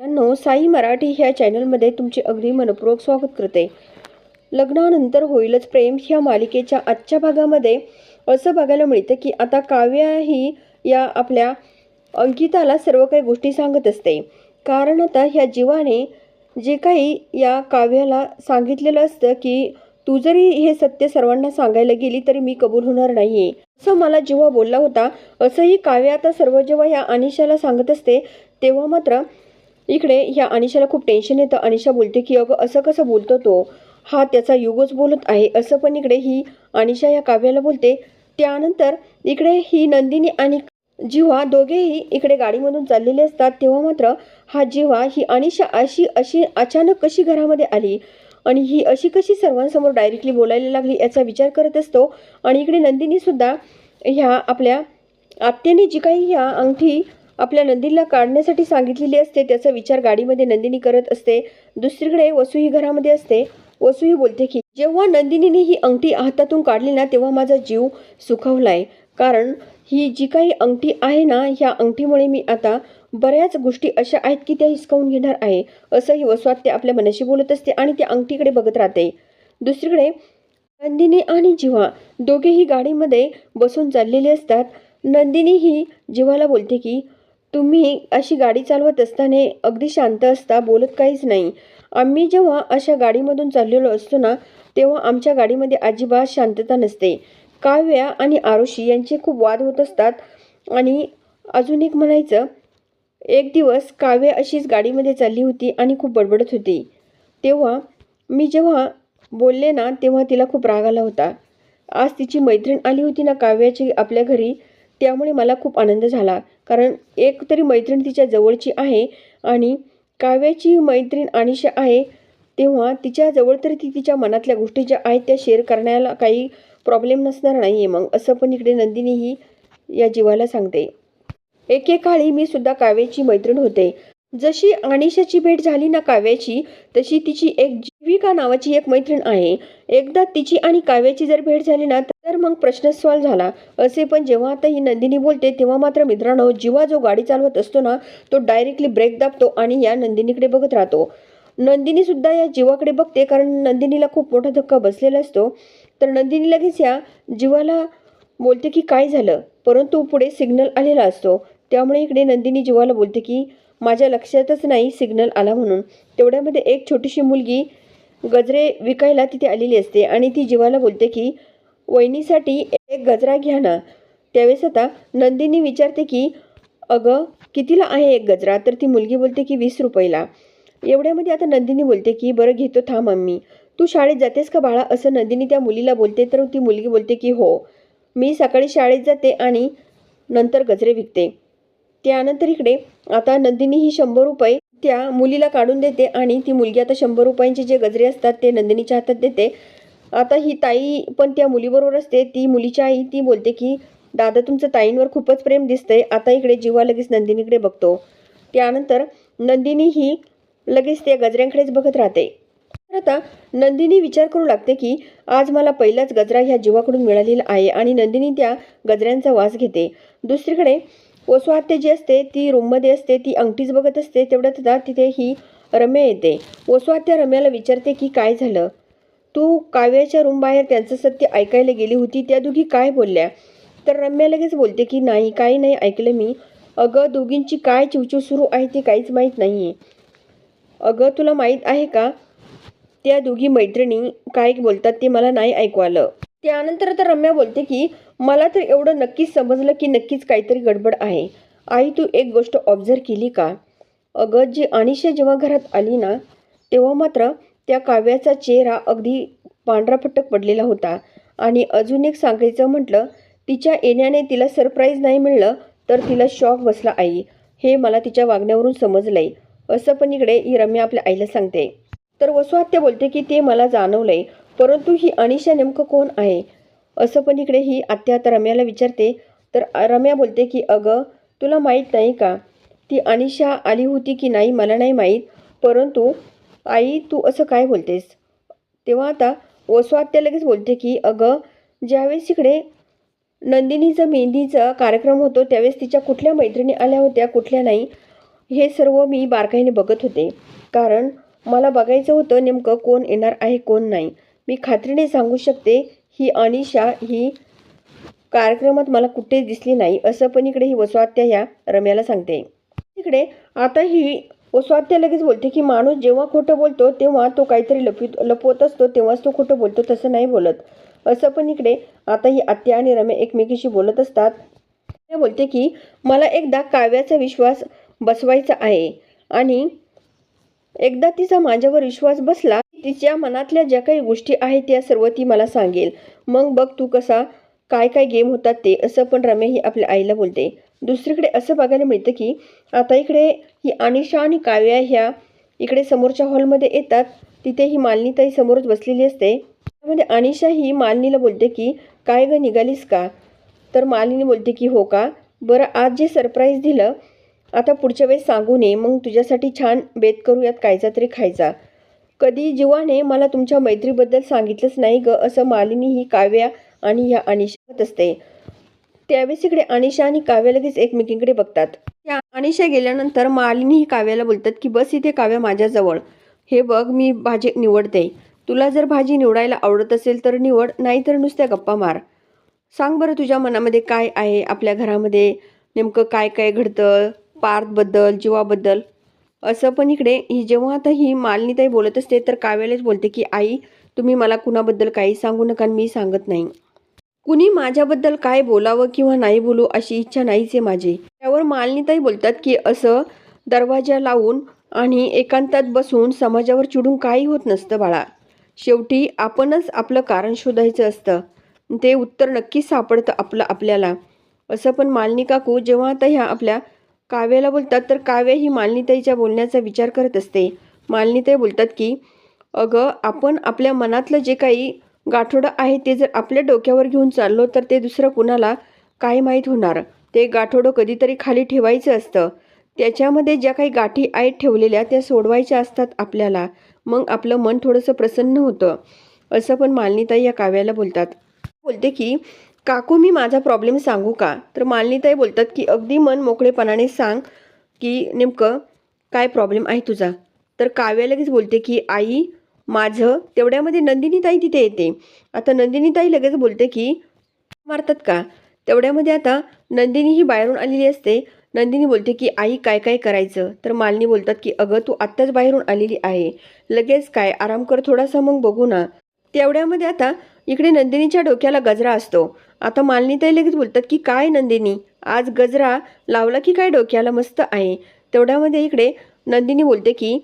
मित्रांनो साई मराठी ह्या चॅनलमध्ये तुमचे अगदी मनपूर्वक स्वागत करते. लग्नानंतर होईलच प्रेम ह्या मालिकेच्या आजच्या भागामध्ये. असं बघायला मिळतं की आता काव्या ही या आपल्या अंकिताला सर्व काही गोष्टी सांगत असते. कारण आता ह्या जीवाने जे काही या काव्याला सांगितलेलं असतं की तू जरी हे सत्य सर्वांना सांगायला गेली तरी मी कबूल होणार नाही असं मला जेव्हा बोलला होता असंही काव्या आता सर्व जेव्हा या अनिशाला सांगत असते तेव्हा मात्र इकडे ह्या अनिशाला खूप टेन्शन येतं. अनिशा बोलते की अगं असं कसं बोलतो तो? हा त्याचा युगच बोलत आहे. असं पण इकडे ही अनिशा या काव्याला बोलते. त्यानंतर इकडे ही नंदिनी आणि जिव्हा दोघेही इकडे गाडीमधून चाललेले असतात तेव्हा मात्र हा जिव्हा ही अनिशा अशी अशी अचानक कशी घरामध्ये आली? आणि ही अशी कशी सर्वांसमोर डायरेक्टली बोलायला लागली याचा विचार करत असतो. आणि इकडे नंदिनीसुद्धा ह्या आपल्या आत्याने जी काही ह्या अंगठी आपल्या नंदीला काढण्यासाठी सांगितलेली असते त्याचा विचार गाडीमध्ये नंदिनी करत असते. दुसरीकडे वसू ही घरामध्ये असते. वसू ही बोलते की जेव्हा नंदिनीने ही अंगठी हातातून काढली ना तेव्हा माझा जीव सुखावलाय. कारण ही जी काही अंगठी आहे ना ह्या अंगठीमुळे मी आता बऱ्याच गोष्टी अशा आहेत की त्या हिसकावून घेणार आहे. असं ही वसवात ते आपल्या मनाशी बोलत असते आणि त्या अंगठीकडे बघत राहते. दुसरीकडे नंदिनी आणि जिव्हा दोघेही गाडीमध्ये बसून चाललेले असतात. नंदिनी ही जिव्हाला बोलते की तुम्ही अशी गाडी चालवत असताना अगदी शांत असता बोलत काहीच नाही. आम्ही जेव्हा अशा गाडीमधून चाललेलो असतो ना तेव्हा आमच्या गाडीमध्ये अजिबात शांतता नसते. काव्या आणि आरुषी यांचे खूप वाद होत असतात. आणि अजून एक म्हणायचं एक दिवस काव्य अशीच गाडीमध्ये चालली होती आणि खूप बडबडत होती. तेव्हा मी जेव्हा बोलले ना तेव्हा तिला खूप राग आला होता. आज तिची मैत्रीण आली होती ना काव्याची आपल्या घरी त्यामुळे मला खूप आनंद झाला. कारण एक तरी मैत्रीण तिच्या जवळची आहे आणि काव्याची मैत्रीण अनिशा आहे तेव्हा तिच्या जवळ तरी ती तिच्या मनातल्या गोष्टी ज्या आहेत त्या शेअर करण्याला काही प्रॉब्लेम नसणार नाही आहे मग असं पण इकडे नंदिनी ही या जीवाला सांगते. एकेकाळी मी सुद्धा काव्याची मैत्रीण होते. जशी अनिशाची भेट झाली ना काव्याची तशी तिची एक जीविका नावाची एक मैत्रीण आहे. एकदा तिची आणि काव्याची जर भेट झाली ना तर मग प्रश्न सॉल्व झाला. असे पण जेव्हा आता ही नंदिनी बोलते तेव्हा मात्र मित्रांनो जीवा जो गाडी चालवत असतो ना तो डायरेक्टली ब्रेक दाबतो आणि या नंदिनीकडे बघत राहतो. नंदिनी सुद्धा या जीवाकडे बघते कारण नंदिनीला खूप मोठा धक्का बसलेला असतो. तर नंदिनी लगेच या जीवाला बोलते की काय झालं? परंतु पुढे सिग्नल आलेला असतो. त्यामुळे इकडे नंदिनी जीवाला बोलते की माझ्या लक्षातच नाही सिग्नल आला म्हणून. तेवढ्यामध्ये एक छोटीशी मुलगी गजरे विकायला तिथे आलेली असते आणि ती जीवाला बोलते की वहिनीसाठी एक गजरा घ्या ना. त्यावेळेस आता नंदिनी विचारते की अगं कितीला आहे एक गजरा? तर ती मुलगी बोलते की वीस रुपयाला. एवढ्यामध्ये आता नंदिनी बोलते की बरं घेतो थांब मम्मी तू शाळेत जातेस का बाळा? असं नंदिनी त्या मुलीला बोलते तर ती मुलगी बोलते की हो मी सकाळी शाळेत जाते आणि नंतर गजरे विकते. त्यानंतर इकडे आता नंदिनी ही शंभर रुपये त्या मुलीला काढून देते आणि ती मुलगी आता शंभर रुपयांचे जे गजरे असतात ते नंदिनीच्या हातात देते. आता ही ताई पण त्या मुलीबरोबर असते. ती मुलीची आई ती बोलते की दादा तुमचं ताईंवर खूपच प्रेम दिसतंय. आता इकडे जीवा लगेच नंदिनीकडे बघतो. त्यानंतर नंदिनी ही लगेच त्या गजऱ्यांकडेच बघत राहते. आता नंदिनी विचार करू लागते की आज मला पहिलाच गजरा ह्या जीवाकडून मिळालेला आहे. आणि नंदिनी त्या गजऱ्यांचा वास घेते. दुसरीकडे वसुहत्या जी असते ती रूममध्ये असते ती अंगठीच बघत असते तेवढ्यात आता तिथे ही रम्या येते. वसुहत्या रम्याला विचारते की काय झालं? तू काव्याच्या रूमबाहेर त्यांचं सत्य ऐकायला गेली होती त्या दोघी काय बोलल्या? तर रम्या लगेच बोलते की नाही काही नाही ऐकलं मी. अगं दोघींची काय चिवचिव सुरू आहे ते काहीच माहीत नाही आहे अगं तुला माहीत आहे का? त्या दोघी मैत्रिणी काय बोलतात ते मला नाही ऐकू आलं. त्यानंतर आता रम्या बोलते की मला तर एवढं नक्कीच समजलं की नक्कीच काहीतरी गडबड आहे. आई तू एक गोष्ट ऑब्झर्व केली का? अगं जी अनिशा जेव्हा घरात आली ना तेव्हा मात्र त्या काव्याचा चेहरा अगदी पांढराफटक पडलेला होता. आणि अजून एक सांगायचं म्हटलं तिच्या येण्याने तिला सरप्राईज नाही मिळलं तर तिला शॉक बसला आई. हे मला तिच्या वागण्यावरून समजलंय. असं पण इकडे ही रम्या आपल्या आईला सांगते. तर वसुहत्या बोलते की ते मला जाणवलंय. परंतु ही अनिशा नेमकं कोण आहे? असं पण इकडे ही आत्या आता रम्याला विचारते. तर रम्या बोलते की अगं तुला माहीत नाही का? ती अनिशा आली होती की नाही मला नाही माहीत. परंतु आई तू असं काय बोलतेस? तेव्हा आता वसवात्या लगेच बोलते की अगं ज्यावेळेस इकडे नंदिनीचं मेहंदीचा कार्यक्रम होतो त्यावेळेस तिच्या कुठल्या मैत्रिणी आल्या होत्या कुठल्या नाही हे सर्व मी बारकाईने बघत होते. कारण मला बघायचं होतं नेमकं कोण येणार आहे कोण नाही. मी खात्रीने सांगू शकते ही अनिशा ही कार्यक्रमात मला कुठे दिसली नाही असं पण इकडे ही वसवात्या ह्या रम्याला सांगते. इकडे आता ही वसवात्या लगेच बोलते की माणूस जेव्हा खोटं बोलतो तेव्हा तो काहीतरी लपवित लपवत असतो तेव्हाच तो खोटं बोलतो तसं नाही बोलत. असं पण इकडे आता ही आत्या आणि रम्या एकमेकीशी बोलत असतात. ते बोलते की मला एकदा काव्याचा विश्वास बसवायचा आहे आणि एकदा तिचा माझ्यावर विश्वास बसला तिच्या मनातल्या ज्या काही गोष्टी आहेत त्या सर्व ती मला सांगेल. मग बघ तू कसा काय काय गेम होतात ते असं पण रम्या ही आपल्या आईला बोलते. दुसरीकडे असं बघायला मिळतं की आता इकडे ही अनिशा आणि काव्या ह्या इकडे समोरच्या हॉलमध्ये येतात. तिथे ही मालिनीताई समोरच बसलेली असते. त्यामध्ये अनिशा ही मालिनीला बोलते की काय ग निघालीस का? तर मालिनी बोलते की हो का? बरं आज जे सरप्राईज दिलं आता पुढच्या वेळेस सांगू नये. मग तुझ्यासाठी छान बेत करूयात कायचा तरी खायचा. कधी जीवाने मला तुमच्या मैत्रीबद्दल सांगितलंच नाही ग असं मालिनी ही काव्या आणि ह्या अनिशा होत असते. त्यावेळेस इकडे अनिशा आणि काव्या लगेच एकमेकींकडे बघतात. त्या अनिशा गेल्यानंतर मालिनी ही काव्याला बोलतात की बस इथे काव्या माझ्याजवळ. हे बघ मी भाजी निवडते. तुला जर भाजी निवडायला आवडत असेल तर निवड नाहीतर नुसत्या गप्पा मार. सांग बरं तुझ्या मनामध्ये काय आहे? आपल्या घरामध्ये नेमकं काय काय घडतं? पार्थबद्दल जीवाबद्दल. असं पण इकडे ही जेव्हा आता ही मालिनीताई बोलत असते तर काव्यालाच बोलते की आई तुम्ही मला कुणाबद्दल काही सांगू नका आणि मी सांगत नाही. कुणी माझ्याबद्दल काय बोलावं किंवा नाही बोलू अशी इच्छा नाहीच आहे माझी. त्यावर मालनीताई बोलतात की असं दरवाजा लावून आणि एकांतात बसून समाजावर चिडून काही होत नसतं बाळा. शेवटी आपणच आपलं कारण शोधायचं असतं. ते उत्तर नक्कीच सापडतं आपलं आपल्याला. असं पण मालनी काकू जेव्हा आता ह्या आपल्या काव्याला बोलतात तर काव्य ही मालिनीताईच्या बोलण्याचा विचार करत असते. मालिनीताई बोलतात की अगं आपण आपल्या मनातलं जे काही गाठोडं आहे ते जर आपल्या डोक्यावर घेऊन चाललो तर ते दुसरं कुणाला काय माहीत होणार. ते गाठोडं कधीतरी खाली ठेवायचं असतं. त्याच्यामध्ये ज्या काही गाठी आहेत ठेवलेल्या त्या सोडवायच्या असतात आपल्याला. मग आपलं मन थोडंसं प्रसन्न होतं. असं पण मालिनीताई या काव्याला बोलतात. बोलते की काकू मी माझा प्रॉब्लेम सांगू का? तर मालिनीताई बोलतात की अगदी मन मोकळेपणाने सांग की नेमकं काय प्रॉब्लेम आहे तुझा? तर काव्या लगेच बोलते की आई माझं तेवढ्यामध्ये नंदिनीताई तिथे येते. आता नंदिनीताई लगेच बोलते की मारतात का? तेवढ्यामध्ये आता नंदिनी ही बाहेरून आलेली असते. नंदिनी बोलते की आई काय काय करायचं? तर मालिनी बोलतात की अगं तू आत्ताच बाहेरून आलेली आहे. लगेच काय? आराम कर थोडासा मग बघू ना. तेवढ्यामध्ये आता इकडे नंदिनीच्या डोक्याला गजरा असतो. आता मालिनीताई लगेच बोलतात की काय नंदिनी? आज गजरा लावला की काय डोक्याला? मस्त आहे. तेवढ्यामध्ये इकडे नंदिनी बोलते की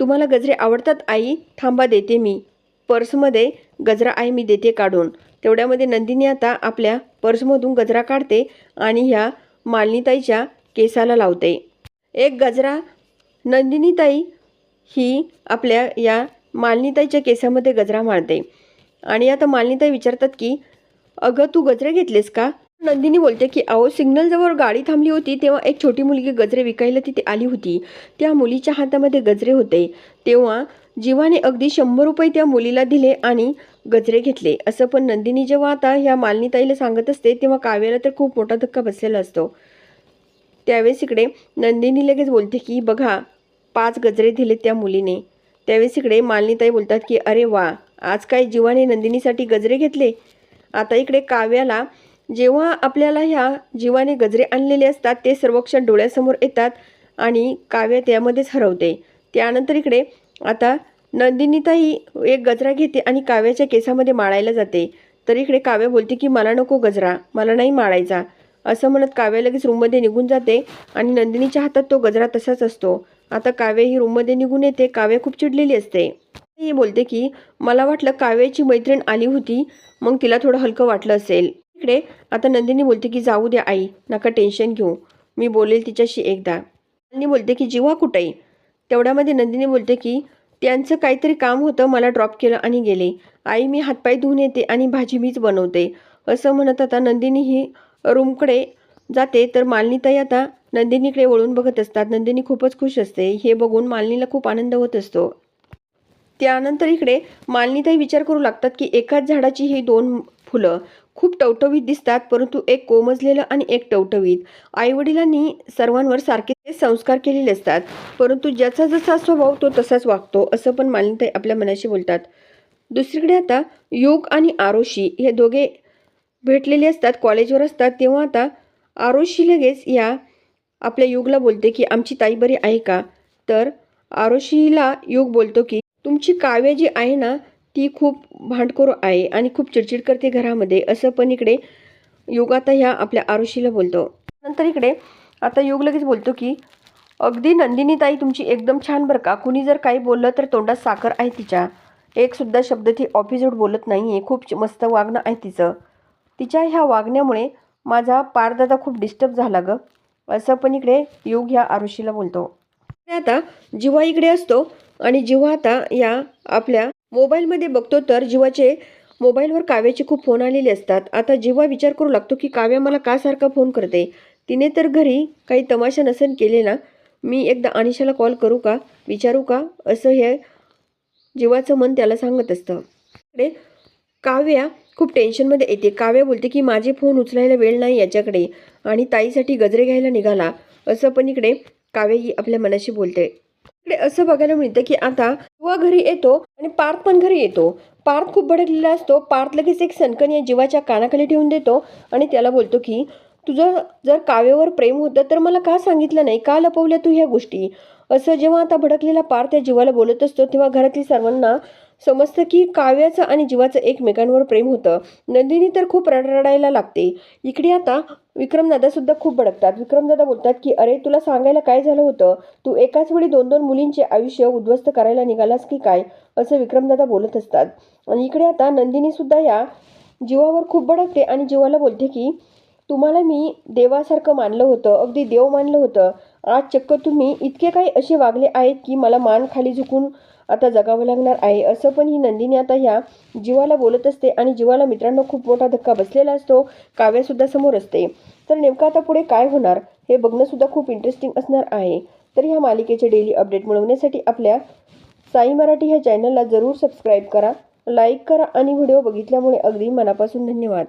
तुम्हाला गजरे आवडतात आई? थांबा देते मी. पर्समध्ये गजरा आहे मी देते काढून. तेवढ्यामध्ये नंदिनी आता आपल्या पर्समधून गजरा काढते आणि ह्या मालिनीताईच्या केसाला लावते. एक गजरा नंदिनीताई ही आपल्या या मालिनीताईच्या केसामध्ये गजरा मारते. आणि आता मालिनीताई विचारतात की अगं तू गजरे घेतलेस का? नंदिनी बोलते की अहो सिग्नलजवळ गाडी थांबली होती तेव्हा एक छोटी मुलगी गजरे विकायला तिथे आली होती. त्या मुलीच्या हातामध्ये गजरे होते. तेव्हा जीवाने अगदी शंभर रुपये त्या मुलीला दिले आणि गजरे घेतले. असं पण नंदिनी जेव्हा आता ह्या मालिनीताईला सांगत असते तेव्हा काव्याला तर खूप मोठा धक्का बसलेला असतो. त्यावेळेस इकडे नंदिनी लगेच बोलते की बघा पाच गजरे दिले त्या मुलीने. त्यावेळेस इकडे मालिनीताई बोलतात की अरे वा आज काय जीवाने नंदिनीसाठी गजरे घेतले? आता इकडे काव्याला जेव्हा आपल्याला ह्या जीवाने गजरे आणलेले असतात ते सर्व क्षण डोळ्यासमोर येतात आणि काव्य त्यामध्येच हरवते. त्यानंतर इकडे आता नंदिनीताई एक गजरा घेते आणि काव्याच्या केसामध्ये माळायला जाते. तर इकडे काव्य बोलते की मला नको गजरा मला नाही माळायचा. असं म्हणत काव्य लगेच रूममध्ये निघून जाते आणि नंदिनीच्या हातात तो गजरा तसाच असतो. आता काव्य ही रूममध्ये निघून येते काव्य खूप चिडलेली असते. ही बोलते की मला वाटलं काव्याची मैत्रीण आली होती मग तिला थोडं हलकं वाटलं असेल. इकडे आता नंदिनी बोलते की जाऊ द्या आई नका टेन्शन घेऊ. मी बोलेल तिच्याशी एकदा. नंदिनी बोलते की जीवा कुठे? तेवढ्यामध्ये नंदिनी बोलते की त्यांचं काहीतरी काम होतं मला ड्रॉप केलं आणि गेले. आई मी हातपाय धुवून येते आणि भाजी मीच बनवते. असं म्हणत आता नंदिनी ही रूमकडे जाते तर मालिनीताई आता नंदिनीकडे वळून बघत असतात. नंदिनी खूपच खुश असते. हे बघून मालिनीला खूप आनंद होत असतो. त्यानंतर इकडे मालिनीताई विचार करू लागतात की एकाच झाडाची ही दोन फुलं खूप टवटवीत दिसतात परंतु एक कोमजलेलं आणि एक टवटवीत. आईवडिलांनी सर्वांवर सारखे संस्कार केलेले असतात परंतु ज्याचा जसा स्वभाव तो तसाच वागतो असं पण मालिनीताई आपल्या मनाशी बोलतात. दुसरीकडे आता योग आणि आरोशी हे दोघे भेटलेले असतात कॉलेजवर असतात तेव्हा आता आरोशी लगेच या आपल्या युगला बोलते की आमची ताई बरी आहे का? तर आरोशीला युग बोलतो की तुमची काव्य जी आहे ना ती खूप भांडखोर आहे आणि खूप चिडचिड करते घरामध्ये असं पण इकडे युग आता ह्या आपल्या आरुषीला बोलतो. नंतर इकडे आता युग लगेच बोलतो की अगदी नंदिनी ताई तुमची एकदम छान बरं का? कुणी जर काही बोललं तर तोंडात साखर आहे तिच्या. एकसुद्धा शब्द ती ऑफिसवर बोलत नाही आहे खूप मस्त वागणं आहे तिचं. तिच्या ह्या वागण्यामुळे माझा पारदादा खूप डिस्टर्ब झाला ग. असं पण इकडे योग ह्या आरुषीला बोलतो. आता जिव्हा इकडे असतो आणि जिव्हा आता या आपल्या मोबाईलमध्ये बघतो तर जिवाचे मोबाईलवर काव्याचे खूप फोन आलेले असतात. आता जेव्हा विचार करू लागतो की काव्या मला का सारखा फोन करते? तिने तर घरी काही तमाशा नसेल केलेला मी एकदा अनिशाला कॉल करू का? विचारू का? असं हे जीवाचं मन त्याला सांगत असतं. इकडे काव्या खूप टेन्शनमध्ये येते. काव्या बोलते की माझे फोन उचलायला वेळ नाही याच्याकडे आणि ताईसाठी गजरे घ्यायला निघाला. असं पण इकडे काव्या ही आपल्या मनाशी बोलते. इकडे असं बघायला मिळतं की आता युवा घरी येतो आणि पार्थ पण घरी येतो. पार्थ खूप भडकलेला असतो. पार्थ लगेच एक सनकन या जीवाच्या कानाखाली ठेवून देतो आणि त्याला बोलतो की तुझं जर काव्यावर प्रेम होतं तर मला का सांगितलं नाही? का लपवल्या तू ह्या गोष्टी? असं जेव्हा आता भडकलेला पार्थ त्या जीवाला बोलत असतो तेव्हा घरातील सर्वांना समजतं की काव्याचं आणि जीवाचं एकमेकांवर प्रेम होतं. नंदिनी तर खूप रडरडायला लागते. इकडे आता विक्रमदादासुद्धा खूप भडकतात. विक्रमदादा बोलतात की अरे तुला सांगायला काय झालं होतं? तू एकाच वेळी दोन दोन मुलींचे आयुष्य उद्ध्वस्त करायला निघालास की काय? असं विक्रमदादा बोलत असतात. आणि इकडे आता नंदिनीसुद्धा या जीवावर खूप भडकते आणि जीवाला बोलते की तुम्हाला मी देवासारखं मानलं होतं. अगदी देव मानलं होतं. आज चक्क तुम्ही इतके काही असे वागले आहेत की मला मान खाली झुकून आता जगावं लागणार आहे. असं पण ही नंदिनी आता ह्या जीवाला बोलत असते आणि जीवाला मित्रांनो खूप मोठा धक्का बसलेला असतो. काव्यासुद्धा समोर असते. तर नेमकं आता पुढे काय होणार हे बघणंसुद्धा खूप इंटरेस्टिंग असणार आहे. तर ह्या मालिकेचे डेली अपडेट मिळवण्यासाठी आपल्या साई मराठी ह्या चॅनलला जरूर सबस्क्राईब करा लाईक करा आणि व्हिडिओ बघितल्यामुळे अगदी मनापासून धन्यवाद.